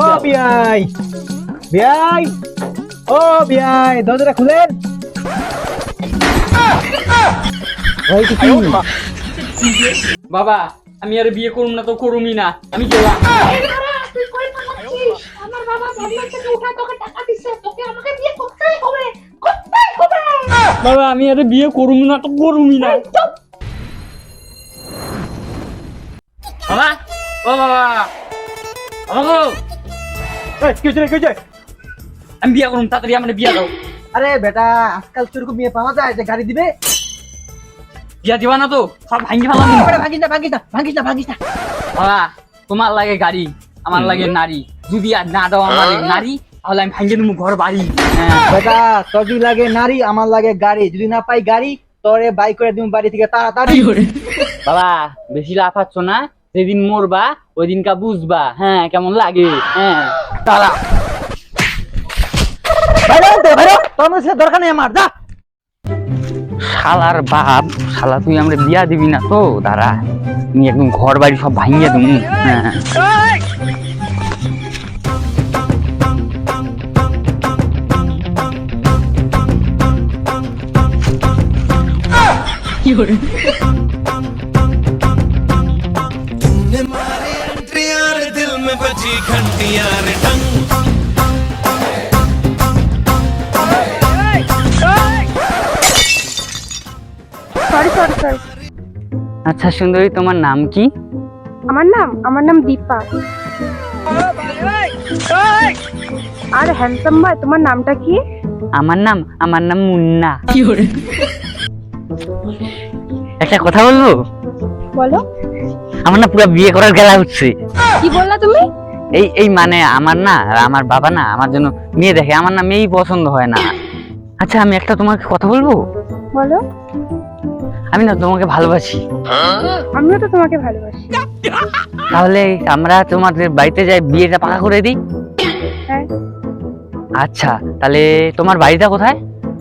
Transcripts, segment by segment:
ও বিআই। বিআই। ও বিআই দরজাটা খুলেন? বাবা আমি আর বিয়ে করুম না তো করুমই না। আমি গেলাম। আমার বাবা উঠা তোকে টাকা দিচ্ছে তোকে আমাকে বিয়ে করতেই হবে। করতেই হবে। বাবা আমি আর বিয়ে করুম না তো করুমই না। বাবা ও বাবা। আমি বিয়ে করুম তাড়াতাড়ি আমার বিয়ে দাও। আরে বেটা আজকাল চুরকু মেয়ে পাওয়া যায় যে গাড়ি দিবে? বিয়া দিবা না তো সব ভাঙ্গি ফেলাম বেটা, ভাঙিস না ভাঙিস না ভাঙিস না ভাঙিস না। বাবা তোমার লাগে গাড়ি আমার লাগে নারী। যদি আর না দাও আমার নারী তাহলে আমি ভাঙ্গি দেবো ঘর বাড়ি। হ্যাঁ। বেটা তোর যদি লাগে নারী আমার লাগে গাড়ি। যদি না পাই গাড়ি তোরে বাই করে দিম বাড়ি থেকে তাড়াতাড়ি। বাবা বেশি লাফাচ্ছ না যেদিন মরবা ওই দিনকা বুঝবা। হ্যাঁ কেমন লাগে? হ্যাঁ। তারা দরকার নেই আমার শালার বাপ শালা তুই আমরা বিয়া দিবি না তো? দাঁড়া তুমি একদম ঘর বাড়ি সব ভাঙিয়ে দিবি। হ্যাঁ, হ্যাঁ কি বাজি ঘন্টিয়ার ঢং সরি সরি সরি আচ্ছা সুন্দরী তোমার নাম কি? আমার নাম আমার নাম দীপা। আর হ্যান্ডসাম ভাই তোমার নামটা কি? আমার নাম আমার নাম মুন্না। একটা কথা বলব? বলো। আমার না পুরো বিয়ে করার গেলা হচ্ছে। কি বললা তুমি? এই এই মানে আমার না আমার বাবা না আমার জন্য মেয়ে দেখে আমার না মেয়েই পছন্দ হয় না। আচ্ছা আমি একটা তোমাকে কথা বলব? বলো। আমি না তোমাকে ভালোবাসি। আমিও তো তোমাকে ভালোবাসি। তাহলে আমরা তোমাদের বাড়িতে যাই বিয়েটা পাকা করে দিই? হ্যাঁ। আচ্ছা তাহলে তোমার বাড়িটা কোথায়?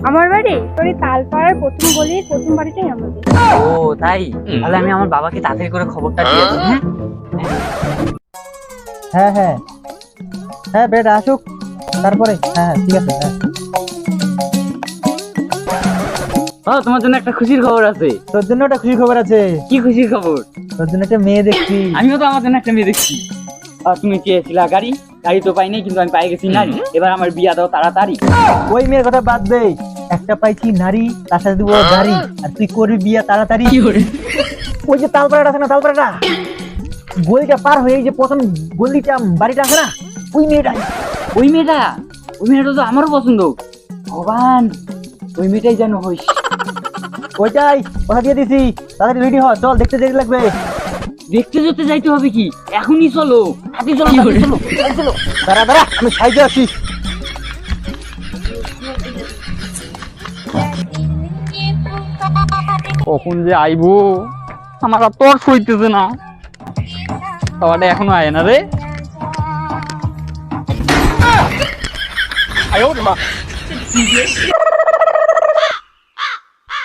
আমার বাড়ি? তোর তালপাড়ার প্রথম গলির প্রথম বাড়িটাই আমাদের। ও তাই? তাহলে আমি আমার বাবাকে তাড়াতাড়ি করে খবরটা দিয়ে দিই হ্যাঁ? হ্যাঁ হ্যাঁ। হ্যাঁ বেটা আসুক। তারপরে হ্যাঁ হ্যাঁ, ঠিক আছে হ্যাঁ। ও তোমার জন্য একটা খুশির খবর আছে। তোর জন্য একটা খুশি খবর আছে। কি খুশির খবর? তোর জন্য একটা মেয়ে দেখছি। আমিও তো আমার জন্য একটা মেয়ে দেখছি। আর তুমি চেয়েছিলা গাড়ি? গাড়ি তো পাই নাই কিন্তু আমি পাই গেছি নারী। এবার আমার বিয়া দাও তাড়াতাড়ি। ওই মেয়ের কথা বাদ দে। একটা পাইছি নারী তার সাথে দিব গাড়ি। আর তুই করবি বিয়া তাড়াতাড়ি। ওই যে তালপাড়াটা আছে না তালপাড়াটা গলিটা পার হয়ে যে প্রথম গলিটা বাড়িটা আছে না ওই মেয়েটাই ওই মেয়েটা? ওই মেয়েটা তো আমারও পছন্দ। ভগবান ওই মেয়েটাই যেন হইস ওইটাই কথা দিয়ে দিছি। তাড়াতাড়ি রেডি হ চল দেখতে দেরি লাগবে। দেখতে যেতে যাইতে হবে কি? এখনই চলো। হাতে চলো চলো চলো। দাঁড়া দাঁড়া আমি সাইডে আছি। কখন যে আইবো? আমার আর তোর সইতেছে না। খাওয়াটা এখনও আয় না রে।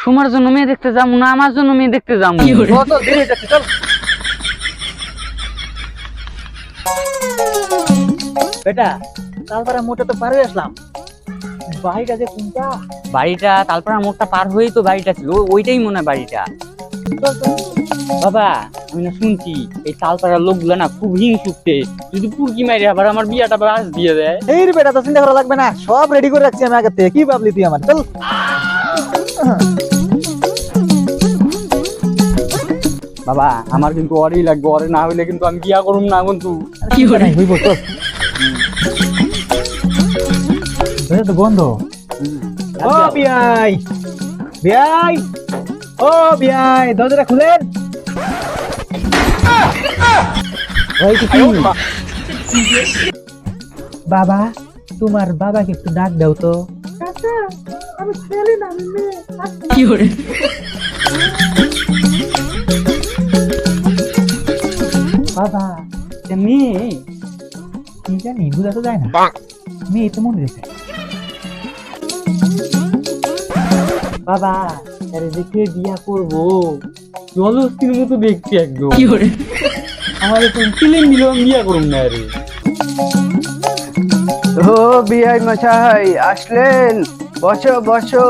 তোমার জন্য মেয়ে দেখতে যাব না আমার জন্য মেয়ে দেখতে যাব। বেটা তালপাড়া মোটা তো পার হয়ে আসলাম। বাড়িটা যে কোনটা? বাড়িটা তারপর মোড়টা পার হয়েই তো বাড়িটা ছিল ওইটাই মনে হয় বাড়িটা। বাবা আমি না শুনছি এই তালপাড়ার লোকগুলো না খুব হিংসুকতে যদি পুরকি মাইরে আবার আমার বিয়াটা বাস দিয়ে দেয়। এই রে বেটা তো চিন্তা করা লাগবে না। সব রেডি করে রাখছি আমি আগে থেকে। কি ভাবলি তুই আমার? চল। বাবা আমার কিন্তু অরেই লাগবে অরে না হইলে কিন্তু আমি বিয়া করুম না কিন্তু কি করে হইব দরজা তো বন্ধ। ও বিআই বিআই ও বিআই দরজাটা খুলেন। তো? বাবা তোমার বাবাকে একটু ডাক দাও তো। আমি ছেলে না আমি মেয়ে। বাবা মেয়ে কি জানি বুঝা তো যায় না। মেয়ে তো মনে রেখে। বাবা আরে দেখে বিয়া করব? জলস্থির মতো দেখছি একদম আমার একটু ফিলিং দিল বিয়া করুম না আরে ও বিআই মশাই আসলেন। বসো বসো।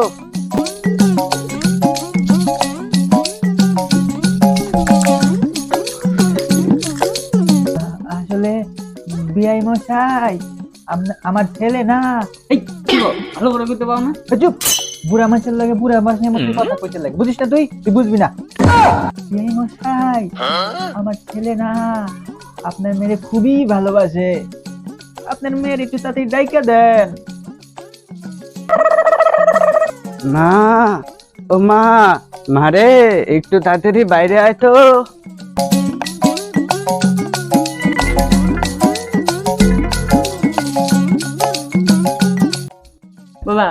আসলে বিআই মশাই আমার ছেলে না। এই ভালো করে করতে পারো না? চুপ। বুড়া মাছের লাগে বুড়া মাছের মতো কথা কইতে লাগে। বুঝিস না তুই? তুই বুঝবি না। মশাই আমার ছেলে না আপনার মেয়ে খুবই ভালোবাসে। আপনার মেয়ের একটু তাতে ডাইকা দেন। মা ও মা মারে একটু তাড়াতাড়ি বাইরে আয় তো। বাবা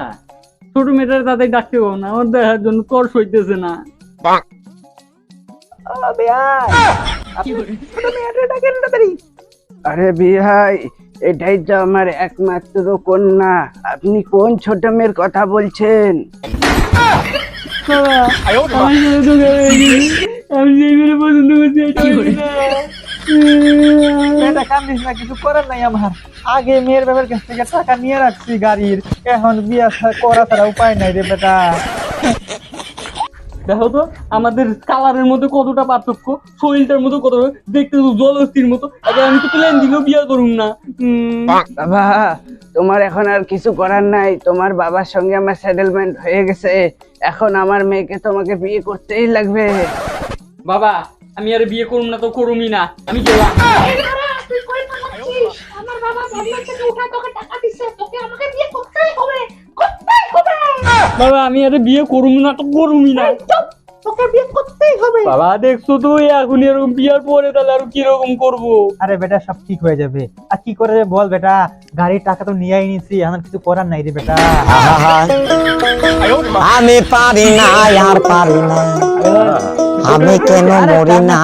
ছোট মেয়েটার তাদের ডাকতে পাবো না ওর দেখার জন্য তর সইতেছে না। আরে বিহাই এটাই তো আমার একমাত্র কন্যা। আপনি কোন ছোট মেয়ের কথা বলছেন? কিছু করার নাই আমার। আগে মেয়ের বাবার কাছ থেকে টাকা নিয়ে রাখছি গাড়ির। এখন বিয়া করা ছাড়া উপায় নাই রে বেটা। দেখো তো আমাদের কালারের মধ্যে কতটা পার্থক্য শরীরটার মধ্যে কত দেখতে তো জলস্থির মতো। এখন আমি তো প্লেন দিলেও বিয়ে করুম না। বাবা তোমার এখন আর কিছু করার নাই। তোমার বাবার সঙ্গে আমার সেটেলমেন্ট হয়ে গেছে। এখন আমার মেয়েকে তোমাকে বিয়ে করতেই লাগবে। বাবা আমি আর বিয়ে করুম না তো করুমই না। আমি গেলাম? আমার বাবা বন্যার থেকে উঠা তোকে টাকা দিচ্ছে তোকে আমাকে বিয়ে করতেই হবে করতেই হবে। বাবা আমি আর বিয়ে করুম না তো করুমই না। বাবা দেখছ তো এখন এরকম বিয়ার পরে তাহলে আর কীরকম করব? আরে বেটা সব ঠিক হয়ে যাবে। আর কি করে যাবে বল বেটা গাড়ির টাকা তো নিয়ে নিছি আমার কিছু করার নাই রে বেটা। আমি পারি না আর পারি না। আমি কেন মরি না?